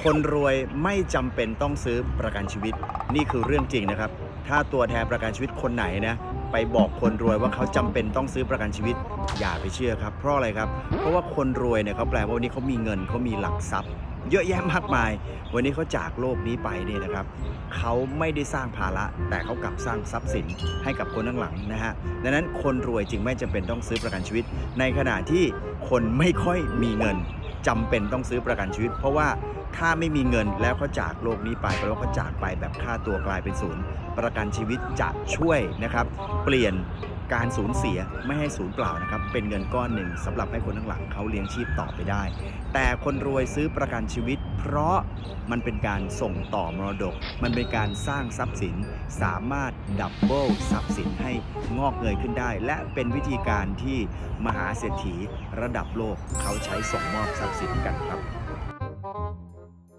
คนรวยไม่จำเป็นต้องซื้อประกันชีวิต นี่คือเรื่องจริงนะครับ ถ้าตัวแทนประกันชีวิตคนไหนนะไปบอกคนรวยว่าเขาจำเป็นต้องซื้อประกันชีวิต อย่าไปเชื่อครับเพราะอะไรครับ เพราะว่าคนรวยเนี่ยเขาแปลว่าวันนี้เขามีเงินเขามีหลักทรัพย์ เยอะแยะมากมาย วันนี้เขาจากโลกนี้ไปเนี่ยนะครับเขาไม่ได้สร้างภาระ แต่เขากลับสร้างทรัพย์สินให้กับคนข้างหลังนะฮะดังนั้นคนรวยจึงไม่จำเป็นต้องซื้อประกันชีวิต ในขณะที่คนไม่ค่อยมีเงิน จำเป็นต้องซื้อประกันชีวิต เพราะว่าถ้าไม่มีเงินแล้วเขาจากโลกนี้ไปแปลว่าเขาจากไปแบบค่าตัวกลายเป็นศูนย์ ประกันชีวิตจะช่วยนะครับ เปลี่ยน การสูญเสียไม่ให้สูญเปล่านะครับ เป็นเงินก้อนหนึ่งสำหรับให้คนข้างหลังเขาเลี้ยงชีพต่อไปได้ แต่คนรวยซื้อประกันชีวิต เพราะมันเป็นการส่งต่อมรดก มันเป็นการสร้างทรัพย์สิน สามารถดับเบิลทรัพย์สินให้งอกเงยขึ้นได้ และเป็นวิธีการที่มหาเศรษฐีระดับโลกเขาใช้ส่งมอบทรัพย์สินกันครับ